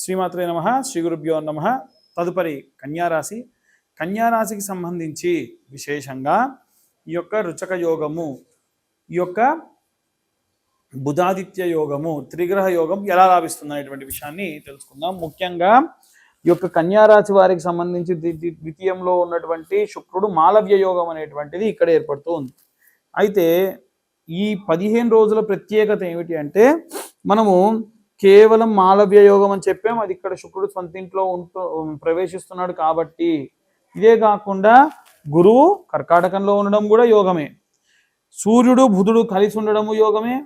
శ్రీమాత్రే నమ శ్రీ గురుభ్యో నమ. తదుపరి కన్యారాశి. కన్యారాశికి సంబంధించి విశేషంగా ఈ యొక్క రుచక యోగము ఈ యొక్క బుధాదిత్య యోగము త్రిగ్రహ యోగం ఎలా లాభిస్తుంది అనేటువంటి విషయాన్ని తెలుసుకుందాం. ముఖ్యంగా ఈ యొక్క కన్యారాశి వారికి సంబంధించి ద్వి- ద్వితీయంలో ఉన్నటువంటి శుక్రుడు మాలవ్య యోగం అనేటువంటిది ఇక్కడ ఏర్పడుతూ ఉంది. అయితే ఈ పదిహేను రోజుల ప్రత్యేకత ఏమిటి అంటే మనము కేవలం మాలవ్య యోగం అని చెప్పాం. అది ఇక్కడ శుక్రుడు సొంత ఇంట్లో ఉంటూ ప్రవేశిస్తున్నాడు కాబట్టి ఇదే కాకుండా గురువు కర్కాటకంలో ఉండడం కూడా యోగమే. సూర్యుడు బుధుడు కలిసి ఉండడము యోగమే.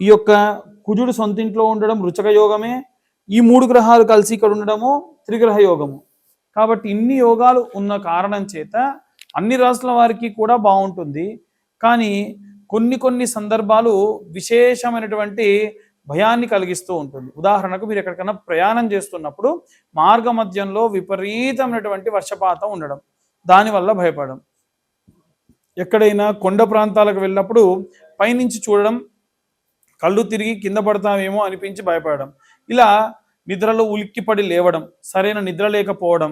ఈ యొక్క కుజుడు సొంత ఇంట్లో ఉండడం రుచక యోగమే. ఈ మూడు గ్రహాలు కలిసి ఇక్కడ ఉండడము త్రిగ్రహ యోగము. కాబట్టి ఇన్ని యోగాలు ఉన్న కారణం చేత అన్ని రాష్ట్రాల వారికి కూడా బాగుంటుంది. కానీ కొన్ని కొన్ని సందర్భాలు విశేషమైనటువంటి భయాన్ని కలిగిస్తూ ఉంటుంది. ఉదాహరణకు మీరు ఎక్కడికైనా ప్రయాణం చేస్తున్నప్పుడు మార్గ మధ్యంలో విపరీతమైనటువంటి వర్షపాతం ఉండడం దానివల్ల భయపడడం. ఎక్కడైనా కొండ ప్రాంతాలకు వెళ్ళినప్పుడు పైనుంచి చూడడం కళ్ళు తిరిగి కింద పడతామేమో అనిపించి భయపడడం. ఇలా నిద్రలో ఉలిక్కిపడి లేవడం సరైన నిద్ర లేకపోవడం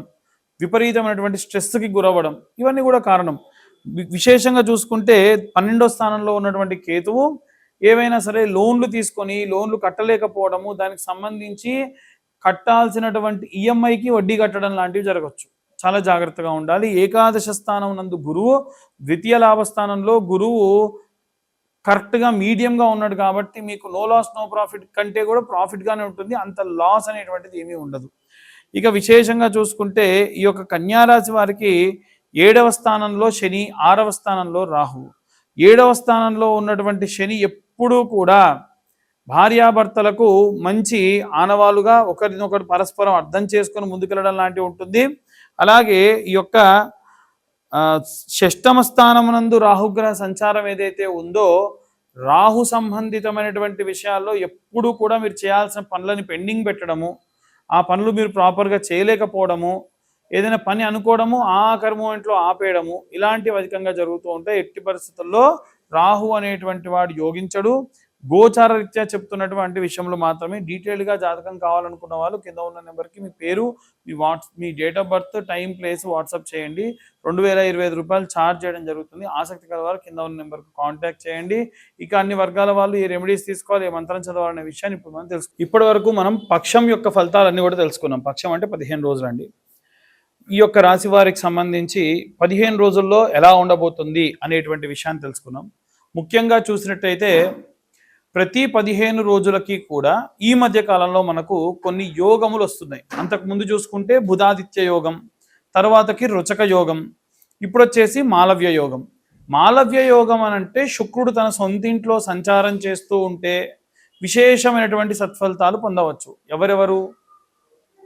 విపరీతమైనటువంటి స్ట్రెస్కి గురవ్వడం ఇవన్నీ కూడా కారణం. విశేషంగా చూసుకుంటే పన్నెండో స్థానంలో ఉన్నటువంటి కేతువు ఏవైనా సరే లోన్లు తీసుకొని లోన్లు కట్టలేకపోవడము దానికి సంబంధించి కట్టాల్సినటువంటి ఈఎంఐకి వడ్డీ కట్టడం లాంటివి జరగవచ్చు చాలా జాగ్రత్తగా ఉండాలి. ఏకాదశ స్థానం నందు గురువు ద్వితీయ లాభస్థానంలో గురువు కరెక్ట్గా మీడియంగా ఉన్నాడు కాబట్టి మీకు నో లాస్ నో ప్రాఫిట్ కంటే కూడా ప్రాఫిట్గానే ఉంటుంది. అంత లాస్ అనేటువంటిది ఏమీ ఉండదు. ఇక విశేషంగా చూసుకుంటే ఈ యొక్క కన్యారాశి వారికి ఏడవ స్థానంలో శని ఆరవ స్థానంలో రాహువు. ఏడవ స్థానంలో ఉన్నటువంటి శని ఎప్పుడు కూడా భార్యాభర్తలకు మంచి ఆనవాలుగా ఒకరినొకరు పరస్పరం అర్థం చేసుకొని ముందుకెళ్ళడం లాంటివి ఉంటుంది. అలాగే ఈ యొక్క షష్టమ స్థానమునందు రాహుగ్రహ సంచారం ఏదైతే ఉందో రాహు సంబంధితమైనటువంటి విషయాల్లో ఎప్పుడూ కూడా మీరు చేయాల్సిన పనులని పెండింగ్ పెట్టడము ఆ పనులు మీరు ప్రాపర్గా చేయలేకపోవడము ఏదైనా పని అనుకోవడము ఆకారము ఇంట్లో ఆపేయడము ఇలాంటివి అధికంగా జరుగుతూ ఉంటాయి. ఎట్టి పరిస్థితుల్లో రాహు అనేటువంటి వాడు యోగించడు. గోచార రీత్యా చెప్తున్నటువంటి విషయంలో మాత్రమే డీటెయిల్గా జాతకం కావాలనుకున్న వాళ్ళు కింద ఉన్న నెంబర్కి మీ పేరు మీ వాట్స్ మీ date of birth time place WhatsApp చేయండి. రెండు వేల ఇరవై ఐదు రూపాయలు ఛార్జ్ చేయడం జరుగుతుంది. ఆసక్తి కల వారు కింద ఉన్న నెంబర్కి కాంటాక్ట్ చేయండి. ఇక అన్ని వర్గాల వాళ్ళు ఏ రెమెడీస్ తీసుకోవాలి ఏ మంత్రం చదవాలనే విషయాన్ని ఇప్పుడు మనం తెలుసు ఇప్పటి వరకు మనం పక్షం యొక్క ఫలితాలన్నీ కూడా తెలుసుకున్నాం. పక్షం అంటే పదిహేను రోజులు అండి ఈ యొక్క రాశి వారికి సంబంధించి పదిహేను రోజుల్లో ఎలా ఉండబోతుంది అనేటువంటి విషయాన్ని తెలుసుకున్నాం. ముఖ్యంగా చూసినట్టయితే ప్రతి పదిహేను రోజులకి కూడా ఈ మధ్య కాలంలో మనకు కొన్ని యోగములు వస్తున్నాయి. అంతకు ముందు చూసుకుంటే బుధాదిత్య యోగం తర్వాతకి రుచక యోగం ఇప్పుడు వచ్చేసి మాలవ్య యోగం. మాలవ్య యోగం అని అంటే శుక్రుడు తన సొంతింట్లో సంచారం చేస్తూ ఉంటే విశేషమైనటువంటి సత్ఫలితాలు పొందవచ్చు. ఎవరెవరు?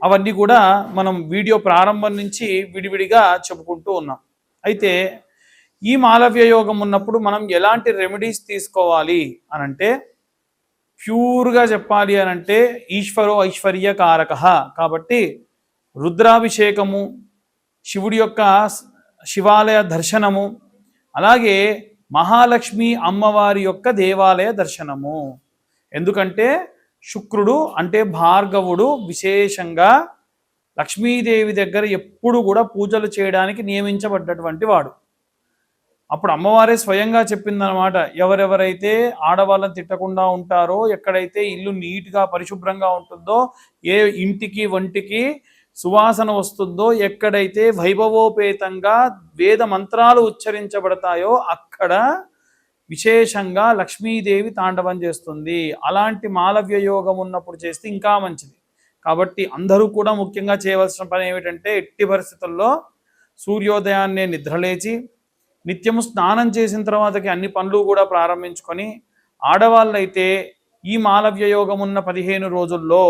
అవన్నీ కూడా మనం వీడియో ప్రారంభం నుంచి విడివిడిగా చెప్పుకుంటూ ఉన్నాం. అయితే ఈ మాలవ్య యోగం ఉన్నప్పుడు మనం ఎలాంటి రెమెడీస్ తీసుకోవాలి అని అంటే ప్యూర్గా చెప్పాలి అని అంటే ఈశ్వరో ఐశ్వర్య కారక. కాబట్టి రుద్రాభిషేకము శివుడి యొక్క శివాలయ దర్శనము అలాగే మహాలక్ష్మి అమ్మవారి యొక్క దేవాలయ దర్శనము. ఎందుకంటే శుక్రుడు అంటే భార్గవుడు విశేషంగా లక్ష్మీదేవి దగ్గర ఎప్పుడు కూడా పూజలు చేయడానికి నియమించబడ్డటువంటి వాడు. అప్పుడు అమ్మవారే స్వయంగా చెప్పిందనమాట ఎవరెవరైతే ఆడవాళ్ళని తిట్టకుండా ఉంటారో ఎక్కడైతే ఇల్లు నీట్గా పరిశుభ్రంగా ఉంటుందో ఏ ఇంటికి వంటికి సువాసన వస్తుందో ఎక్కడైతే వైభవోపేతంగా వేద మంత్రాలు ఉచ్చరించబడతాయో అక్కడ విశేషంగా లక్ష్మీదేవి తాండవం చేస్తుంది. అలాంటి మాలవ్య యోగం ఉన్నప్పుడు చేస్తే ఇంకా మంచిది. కాబట్టి అందరూ కూడా ముఖ్యంగా చేయవలసిన పని ఏమిటంటే ఎట్టి పరిస్థితుల్లో సూర్యోదయాన్నే నిద్రలేచి నిత్యము స్నానం చేసిన తర్వాతకి అన్ని పనులు కూడా ప్రారంభించుకొని ఆడవాళ్ళైతే ఈ మాలవ్యయోగం ఉన్న పదిహేను రోజుల్లో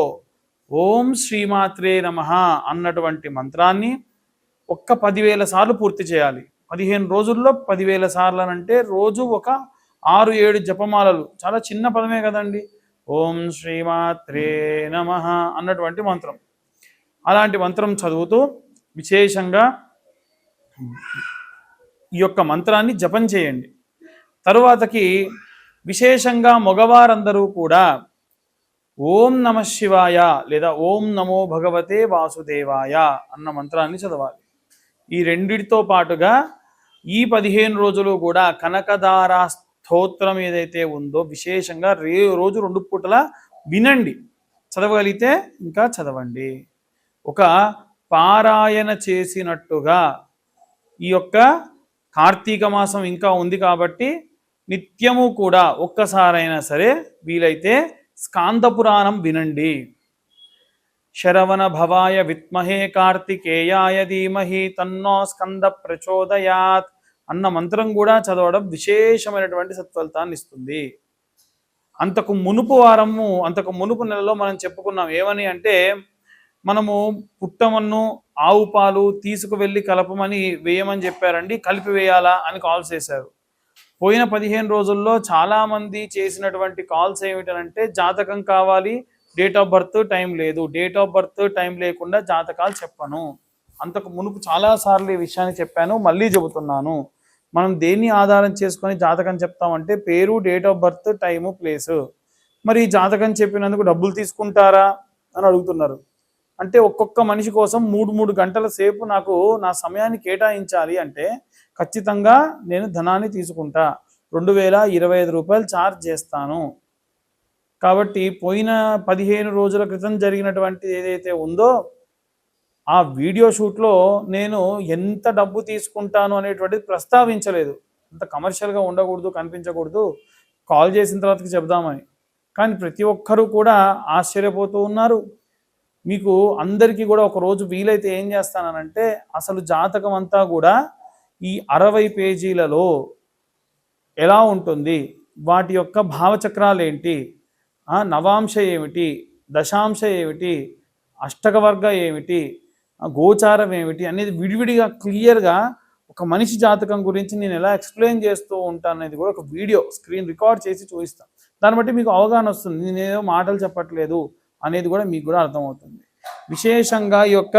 ఓం శ్రీమాత్రే నమ అన్నటువంటి మంత్రాన్ని ఒక్క పదివేల సార్లు పూర్తి చేయాలి. పదిహేను రోజుల్లో పదివేల సార్లు అని అంటే రోజు ఒక ఆరు ఏడు జపమాలలు. చాలా చిన్న పదమే కదండి. ఓం శ్రీమాత్రే నమ అన్నటువంటి మంత్రం. అలాంటి మంత్రం చదువుతూ విశేషంగా ఈ యొక్క మంత్రాన్ని జపం చేయండి. తరువాతకి విశేషంగా మగవారందరూ కూడా ఓం నమ శివాయ లేదా ఓం నమో భగవతే వాసుదేవాయ అన్న మంత్రాన్ని చదవాలి. ఈ రెండిటితో పాటుగా ఈ పదిహేను రోజులు కూడా కనకదార స్తోత్రం ఏదైతే ఉందో విశేషంగా రే రోజు రెండు పూటల వినండి. చదవగలిగితే ఇంకా చదవండి. ఒక పారాయణ చేసినట్టుగా ఈ యొక్క కార్తీక మాసం ఇంకా ఉంది కాబట్టి నిత్యము కూడా ఒక్కసారైనా సరే వీలైతే స్కాంద పురాణం వినండి. శరవణ భవాయ విత్మహే కార్తికేయాయ ధీమహి తన్నో స్కంద ప్రచోదయాత్ అన్న మంత్రం కూడా చదవడం విశేషమైనటువంటి సత్ఫలితాన్ని ఇస్తుంది. అంతకు మునుపు వారము అంతకు మునుపు నెలలో మనం చెప్పుకున్నాం ఏమని అంటే మనము పుట్టమన్ను ఆవు పాలు తీసుకువెళ్ళి కలపమని వేయమని చెప్పారండి కలిపి వేయాలా అని కాల్స్ చేశారు. పోయిన పదిహేను రోజుల్లో చాలామంది చేసినటువంటి కాల్స్ ఏమిటంటే జాతకం కావాలి డేట్ ఆఫ్ బర్త్ టైం లేదు డేట్ ఆఫ్ బర్త్ టైం లేకుండా జాతకాలు చెప్పను. అంతకు మునుపు చాలా సార్లు ఈ విషయాన్ని చెప్పాను మళ్ళీ చెబుతున్నాను. మనం దేన్ని ఆధారం చేసుకొని జాతకం చెప్తామంటే పేరు date of birth time place. మరి జాతకం చెప్పినందుకు డబ్బులు తీసుకుంటారా అని అడుగుతున్నారు. అంటే ఒక్కొక్క మనిషి కోసం మూడు మూడు గంటల సేపు నాకు నా సమయాన్ని కేటాయించాలి అంటే ఖచ్చితంగా నేను ధనాన్ని తీసుకుంటా. రెండు వేల ఇరవై ఐదు రూపాయలు ఛార్జ్ చేస్తాను. కాబట్టి పోయిన పదిహేను రోజుల క్రితం జరిగినటువంటి ఏదైతే ఉందో ఆ వీడియో షూట్లో నేను ఎంత డబ్బు తీసుకుంటాను అనేటువంటిది ప్రస్తావించలేదు. అంత కమర్షియల్గా ఉండకూడదు కనిపించకూడదు. కాల్ చేసిన తర్వాతకి చెప్దామని కానీ ప్రతి ఒక్కరూ కూడా ఆశ్చర్యపోతూ ఉన్నారు. మీకు అందరికీ కూడా ఒక రోజు వీలైతే ఏం చేస్తానంటే అసలు జాతకం అంతా కూడా ఈ అరవై పేజీలలో ఎలా ఉంటుంది వాటి యొక్క భావచక్రాలు ఏంటి నవాంశ ఏమిటి దశాంశ ఏమిటి అష్టకవర్గ ఏమిటి గోచారం ఏమిటి అనేది విడివిడిగా క్లియర్గా ఒక మనిషి జాతకం గురించి నేను ఎలా ఎక్స్ప్లెయిన్ చేస్తూ ఉంటాను అనేది కూడా ఒక వీడియో స్క్రీన్ రికార్డ్ చేసి చూపిస్తాను. దాన్ని బట్టి మీకు అవగాహన వస్తుంది. నేనేదో మాటలు చెప్పట్లేదు. అనేది కూడా మీకు కూడా అర్థమవుతుంది. విశేషంగా ఈ యొక్క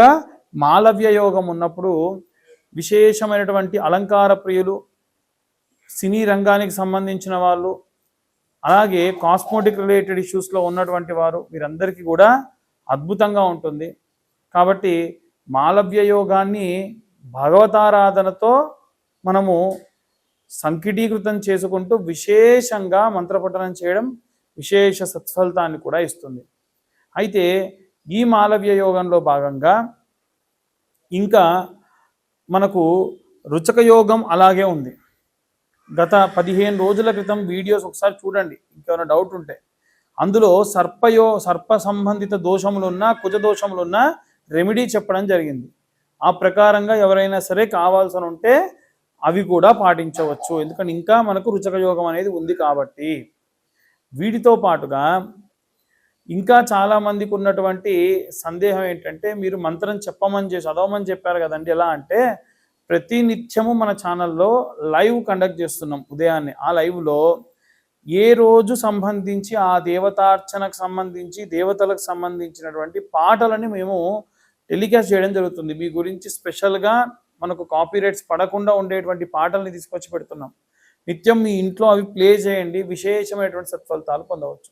మాలవ్య యోగం ఉన్నప్పుడు విశేషమైనటువంటి అలంకార ప్రియులు సినీ రంగానికి సంబంధించిన వాళ్ళు అలాగే కాస్మోటిక్ రిలేటెడ్ ఇష్యూస్లో ఉన్నటువంటి వారు వీరందరికీ కూడా అద్భుతంగా ఉంటుంది. కాబట్టి మాలవ్య యోగాన్ని భగవతారాధనతో మనము సంకిటీకృతం చేసుకుంటూ విశేషంగా మంత్రపఠనం చేయడం విశేష సత్ఫలితాన్ని కూడా ఇస్తుంది. అయితే ఈ మాలవ్య యోగంలో భాగంగా ఇంకా మనకు రుచక యోగం అలాగే ఉంది. గత పదిహేను రోజుల క్రితం వీడియోస్ ఒకసారి చూడండి ఇంకేమైనా డౌట్ ఉంటే. అందులో సర్పయో సర్ప సంబంధిత దోషములున్నా కుజ దోషములున్నా రెమెడీ చెప్పడం జరిగింది. ఆ ప్రకారంగా ఎవరైనా సరే కావాల్సి ఉంటే అవి కూడా పాటించవచ్చు. ఎందుకంటే ఇంకా మనకు రుచక యోగం అనేది ఉంది కాబట్టి వీటితో పాటుగా ఇంకా చాలా మందికి ఉన్నటువంటి సందేహం ఏంటంటే మీరు మంత్రం చెప్పమని చేసి చదవమని చెప్పారు కదండి. ఎలా అంటే ప్రతి నిత్యము మన ఛానల్లో లైవ్ కండక్ట్ చేస్తున్నాం ఉదయాన్నే. ఆ లైవ్లో ఏ రోజు సంబంధించి ఆ దేవతార్చనకు సంబంధించి దేవతలకు సంబంధించినటువంటి పాటలని మేము టెలికాస్ట్ చేయడం జరుగుతుంది. మీ గురించి స్పెషల్గా మనకు కాపీరైట్స్ పడకుండా ఉండేటువంటి పాటల్ని తీసుకొచ్చి పెడుతున్నాం. నిత్యం మీ ఇంట్లో అవి ప్లే చేయండి. విశేషమైనటువంటి సత్ఫలితాలు పొందవచ్చు.